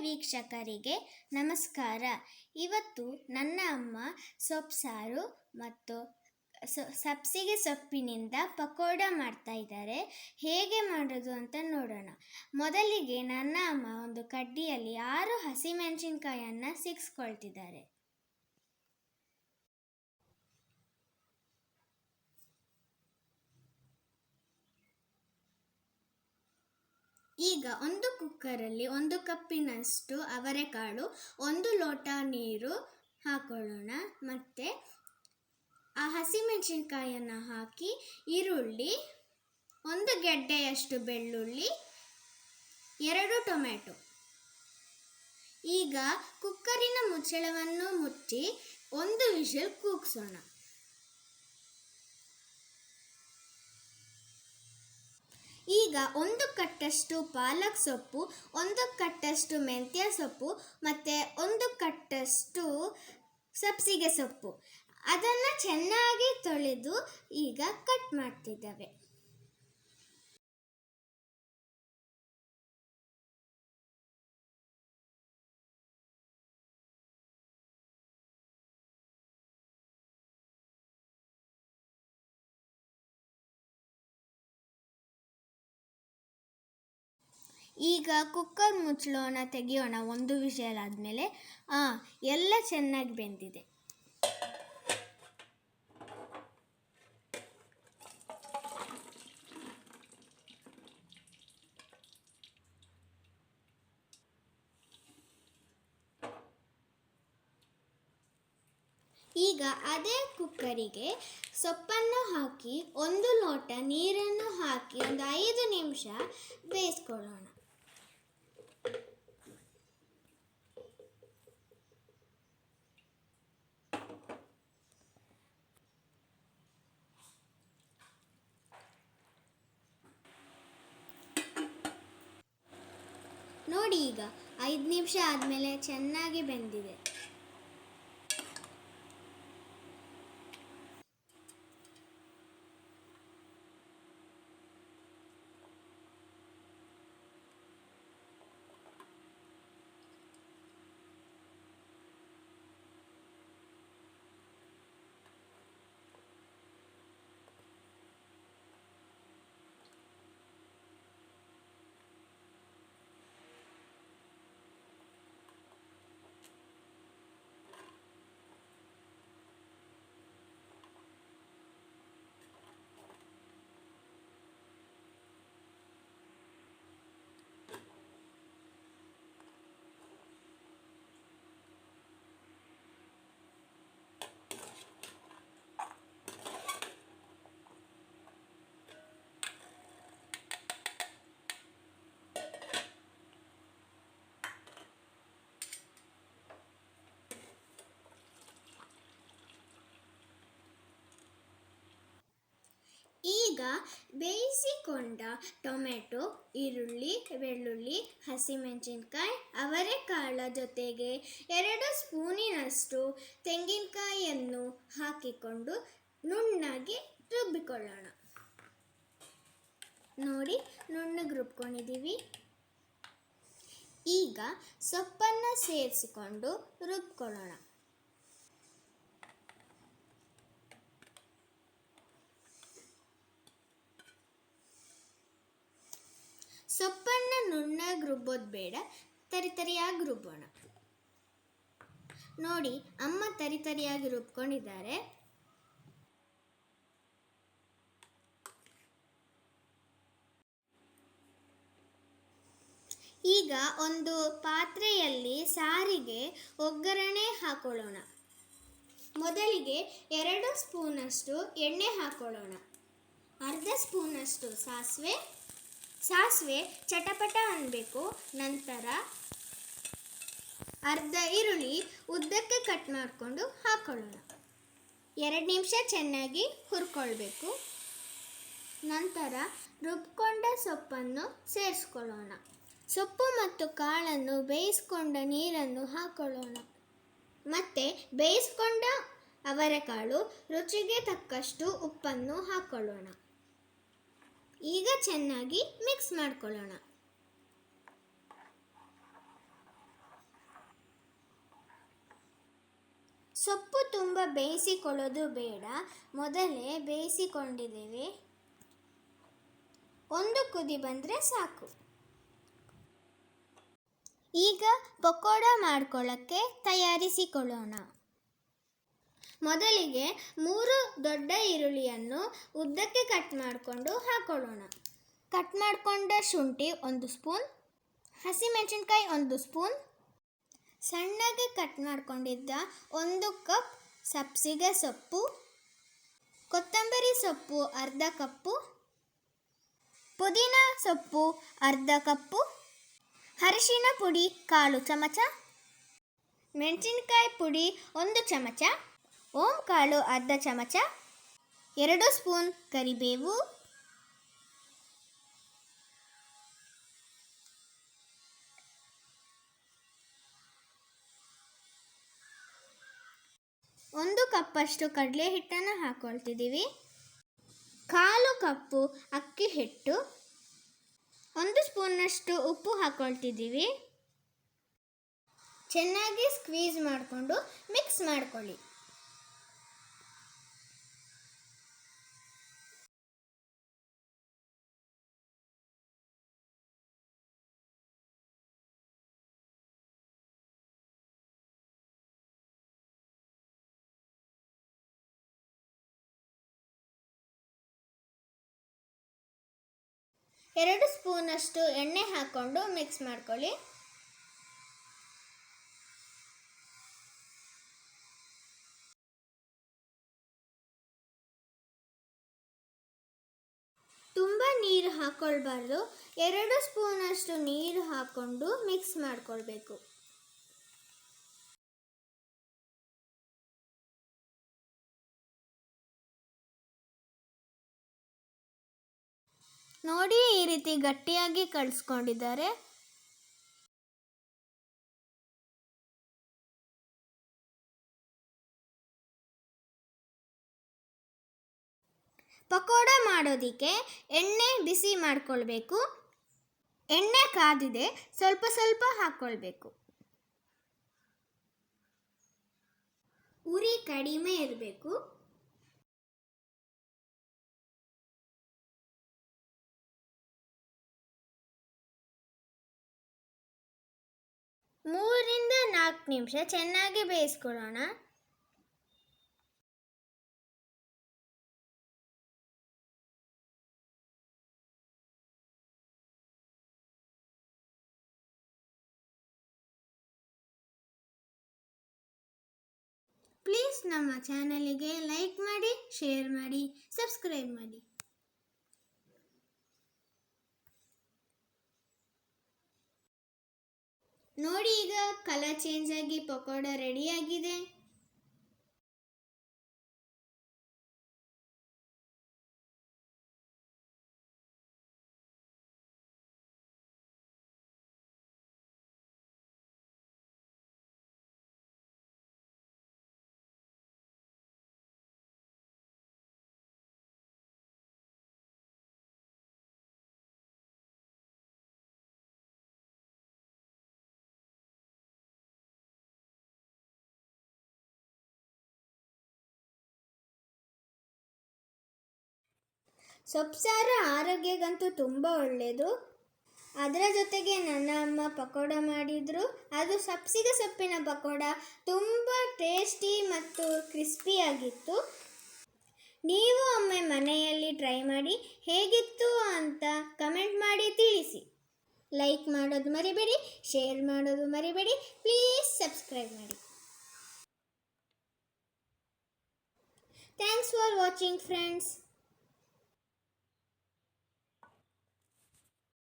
ವೀಕ್ಷಕರಿಗೆ ನಮಸ್ಕಾರ. ಇವತ್ತು ನನ್ನ ಅಮ್ಮ ಸೊಪ್ಸಾರು ಮತ್ತು ಸಬ್ಸಿಗೆ ಸೊಪ್ಪಿನಿಂದ ಪಕೋಡ ಮಾಡ್ತಾ ಇದ್ದಾರೆ. ಹೇಗೆ ಮಾಡೋದು ಅಂತ ನೋಡೋಣ. ಮೊದಲಿಗೆ ನನ್ನ ಅಮ್ಮ ಒಂದು ಕಡ್ಡಿಯಲ್ಲಿ ಆರು ಹಸಿಮೆಣಸಿನ್ಕಾಯನ್ನು ಸಿಕ್ಸ್ಕೊಳ್ತಿದ್ದಾರೆ. ಈಗ ಒಂದು ಕುಕ್ಕರಲ್ಲಿ ಒಂದು ಕಪ್ಪಿನಷ್ಟು ಅವರೆಕಾಳು ಒಂದು ಲೋಟ ನೀರು ಹಾಕೊಳ್ಳೋಣ. ಮತ್ತು ಆ ಹಸಿಮೆಣಸಿನ್ಕಾಯನ್ನು ಹಾಕಿ ಈರುಳ್ಳಿ, ಒಂದು ಗೆಡ್ಡೆಯಷ್ಟು ಬೆಳ್ಳುಳ್ಳಿ, ಎರಡು ಟೊಮೆಟೊ ಈಗ ಕುಕ್ಕರಿನ ಮುಚ್ಚಳವನ್ನು ಮುಚ್ಚಿ ಒಂದು ವಿಷಲ್ ಕೂಗಿಸೋಣ. ಈಗ ಒಂದು ಕಟ್ಟಷ್ಟು ಪಾಲಕ್ ಸೊಪ್ಪು ಒಂದು ಕಟ್ಟಷ್ಟು ಮೆಂತ್ಯ ಸೊಪ್ಪು ಮತ್ತು ಒಂದು ಕಟ್ಟಷ್ಟು ಸಬ್ಸಿಗೆ ಸೊಪ್ಪು. ಅದನ್ನು ಚೆನ್ನಾಗಿ ತೊಳೆದು ಈಗ ಕಟ್ ಮಾಡ್ತಿದ್ದೇವೆ. ಈಗ ಕುಕ್ಕರ್ ಮುಚ್ಚಳೋಣ, ತೆಗೆಯೋಣ ಒಂದು ವಿಷಲ್ ಆದಮೇಲೆ. ಹಾಂ ಎಲ್ಲ ಚೆನ್ನಾಗಿ ಬೆಂದಿದೆ. ಈಗ ಅದೇ ಕುಕ್ಕರಿಗೆ ಸೊಪ್ಪನ್ನು ಹಾಕಿ, ಒಂದು ಲೋಟ ನೀರನ್ನು ಹಾಕಿ, ಒಂದು ಐದು ನಿಮಿಷ ಬೇಯಿಸ್ಕೊಳ್ಳೋಣ. ನೋಡಿ ಈಗ ಐದು ನಿಮಿಷ ಆದಮೇಲೆ ಚೆನ್ನಾಗಿ ಬೆಂದಿದೆ. ಈಗ ಬೇಯಿಸಿಕೊಂಡ ಟೊಮೆಟೊ, ಈರುಳ್ಳಿ, ಬೆಳ್ಳುಳ್ಳಿ, ಹಸಿಮೆಣಸಿನ್ಕಾಯಿ, ಅವರೆಕಾಳ ಜೊತೆಗೆ ಎರಡು ಸ್ಪೂನಿನಷ್ಟು ತೆಂಗಿನಕಾಯಿಯನ್ನು ಹಾಕಿಕೊಂಡು ನುಣ್ಣಗೆ ರುಬ್ಬಿಕೊಳ್ಳೋಣ. ನೋಡಿ ನುಣ್ಣಗೆ ರುಬ್ಕೊಂಡಿದ್ದೀವಿ ಈಗ ಸೊಪ್ಪನ್ನು ಸೇರಿಸಿಕೊಂಡು ರುಬ್ಕೊಳ್ಳೋಣ. ಸೊಪ್ಪನ್ನು ನುಣ್ಣಗೆ ರುಬ್ಬೋದು ಬೇಡ ತರಿತರಿಯಾಗಿ ರುಬ್ಬೋಣ. ನೋಡಿ, ಅಮ್ಮ ತರಿತರಿಯಾಗಿ ರುಬ್ಕೊಂಡಿದ್ದಾರೆ. ಈಗ ಒಂದು ಪಾತ್ರೆಯಲ್ಲಿ ಸಾರಿಗೆ ಒಗ್ಗರಣೆ ಹಾಕೊಳ್ಳೋಣ. ಮೊದಲಿಗೆ ಎರಡು ಸ್ಪೂನಷ್ಟು ಎಣ್ಣೆ ಹಾಕೊಳ್ಳೋಣ. ಅರ್ಧ ಸ್ಪೂನಷ್ಟು ಸಾಸಿವೆ ಸಾಸಿವೆ ಚಟಪಟ ಅನ್ನಬೇಕು ನಂತರ ಅರ್ಧ ಈರುಳ್ಳಿ ಉದ್ದಕ್ಕೆ ಕಟ್ ಮಾಡಿಕೊಂಡು ಹಾಕ್ಕೊಳ್ಳೋಣ ಎರಡು ನಿಮಿಷ ಚೆನ್ನಾಗಿ ಹುರ್ಕೊಳ್ಬೇಕು. ನಂತರ ರುಬ್ಕೊಂಡ ಸೊಪ್ಪನ್ನು ಸೇರಿಸ್ಕೊಳ್ಳೋಣ. ಸೊಪ್ಪು ಮತ್ತು ಕಾಳನ್ನು ಬೇಯಿಸ್ಕೊಂಡ ನೀರನ್ನು ಹಾಕ್ಕೊಳ್ಳೋಣ ಮತ್ತು ಬೇಯಿಸ್ಕೊಂಡ ಅವರೆಕಾಳು ರುಚಿಗೆ ತಕ್ಕಷ್ಟು ಉಪ್ಪನ್ನು ಹಾಕೊಳ್ಳೋಣ. ಈಗ ಚೆನ್ನಾಗಿ ಮಿಕ್ಸ್ ಮಾಡ್ಕೊಳ್ಳೋಣ. ಸೊಪ್ಪು ತುಂಬ ಬೇಯಿಸಿಕೊಳ್ಳೋದು ಬೇಡ. ಮೊದಲೇ ಬೇಯಿಸಿಕೊಂಡಿದ್ದೇವೆ. ಒಂದು ಕುದಿ ಬಂದರೆ ಸಾಕು. ಈಗ ಪಕೋಡ ಮಾಡ್ಕೊಳ್ಳೋಕ್ಕೆ ತಯಾರಿಸಿಕೊಳ್ಳೋಣ. ಮೊದಲಿಗೆ ಮೂರು ದೊಡ್ಡ ಈರುಳ್ಳಿಯನ್ನು ಉದ್ದಕ್ಕೆ ಕಟ್ ಮಾಡಿಕೊಂಡು ಹಾಕೊಳ್ಳೋಣ. ಕಟ್ ಮಾಡಿಕೊಂಡ ಶುಂಠಿ ಒಂದು ಸ್ಪೂನ್, ಹಸಿಮೆಣಸಿನ್ಕಾಯಿ ಒಂದು ಸ್ಪೂನ್, ಸಣ್ಣಗೆ ಕಟ್ ಮಾಡಿಕೊಂಡಿದ್ದ ಒಂದು ಕಪ್ ಸಬ್ಸಿಗೆ ಸೊಪ್ಪು, ಕೊತ್ತಂಬರಿ ಸೊಪ್ಪು ಅರ್ಧ ಕಪ್ಪು, ಪುದೀನ ಸೊಪ್ಪು ಅರ್ಧ ಕಪ್ಪು, ಅರಿಶಿನ ಪುಡಿ ಕಾಲು ಚಮಚ, ಮೆಣಸಿನಕಾಯಿ ಪುಡಿ ಒಂದು ಚಮಚ. ಓಂ ಕಾಳು ಅರ್ಧ ಚಮಚ, ಎರಡು ಸ್ಪೂನ್ ಕರಿಬೇವು, ಒಂದು ಕಪ್ಪಷ್ಟು ಕಡಲೆ ಹಿಟ್ಟನ್ನು ಹಾಕೊಳ್ತಿದ್ದೀವಿ. ಕಾಲು ಕಪ್ಪು ಅಕ್ಕಿ ಹಿಟ್ಟು, ಒಂದು ಸ್ಪೂನಷ್ಟು ಉಪ್ಪು ಹಾಕೊಳ್ತಿದ್ದೀವಿ. ಚೆನ್ನಾಗಿ ಸ್ಕ್ವೀಸ್ ಮಾಡಿಕೊಂಡು ಮಿಕ್ಸ್ ಮಾಡ್ಕೊಳ್ಳಿ. ಎರಡು ಸ್ಪೂನಷ್ಟು ಎಣ್ಣೆ ಹಾಕ್ಕೊಂಡು ಮಿಕ್ಸ್ ಮಾಡ್ಕೊಳ್ಳಿ ತುಂಬ ನೀರು ಹಾಕ್ಕೊಳ್ಬಾರ್ದು ಎರಡು ಸ್ಪೂನಷ್ಟು ನೀರು ಹಾಕ್ಕೊಂಡು ಮಿಕ್ಸ್ ಮಾಡ್ಕೊಳ್ಬೇಕು ನೋಡಿ ಈ ರೀತಿ ಗಟ್ಟಿಯಾಗಿ ಕಳಿಸ್ಕೊಂಡಿದ್ದಾರೆ. ಪಕೋಡ ಮಾಡೋದಕ್ಕೆ ಎಣ್ಣೆ ಬಿಸಿ ಮಾಡ್ಕೊಳ್ಬೇಕು. ಎಣ್ಣೆ ಕಾದಿದೆ, ಸ್ವಲ್ಪ ಸ್ವಲ್ಪ ಹಾಕ್ಕೊಳ್ಬೇಕು ಉರಿ ಕಡಿಮೆ ಇರಬೇಕು. ನಾಲ್ಕು ನಿಮಿಷ ಚೆನ್ನಾಗಿ ಬೇಯಿಸ್ಕೊಳ್ಳೋಣ. ಪ್ಲೀಸ್ ನಮ್ಮ ಚಾನಲಿಗೆ ಲೈಕ್ ಮಾಡಿ ಶೇರ್ ಮಾಡಿ ಸಬ್ಸ್ಕ್ರೈಬ್ ಮಾಡಿ. ನೋಡಿ ಈಗ ಕಲರ್ ಚೇಂಜ್ ಆಗಿ ಪಕೋಡ ರೆಡಿ ಸೊಪ್ಪು ಸಾರು ಆರೋಗ್ಯಕ್ಕಂತೂ ತುಂಬ ಒಳ್ಳೆಯದು. ಅದರ ಜೊತೆಗೆ ನನ್ನ ಅಮ್ಮ ಪಕೋಡ ಮಾಡಿದರು. ಅದು ಸಬ್ಸಿಗೆ ಸೊಪ್ಪಿನ ಪಕೋಡ. ತುಂಬ ಟೇಸ್ಟಿ ಮತ್ತು ಕ್ರಿಸ್ಪಿಯಾಗಿತ್ತು ನೀವು ಒಮ್ಮೆ ಮನೆಯಲ್ಲಿ ಟ್ರೈ ಮಾಡಿ ಹೇಗಿತ್ತು ಅಂತ ಕಮೆಂಟ್ ಮಾಡಿ ತಿಳಿಸಿ. ಲೈಕ್ ಮಾಡೋದು ಮರಿಬೇಡಿ, ಶೇರ್ ಮಾಡೋದು ಮರಿಬೇಡಿ, ಪ್ಲೀಸ್ ಸಬ್ಸ್ಕ್ರೈಬ್ ಮಾಡಿ. Thanks for watching friends.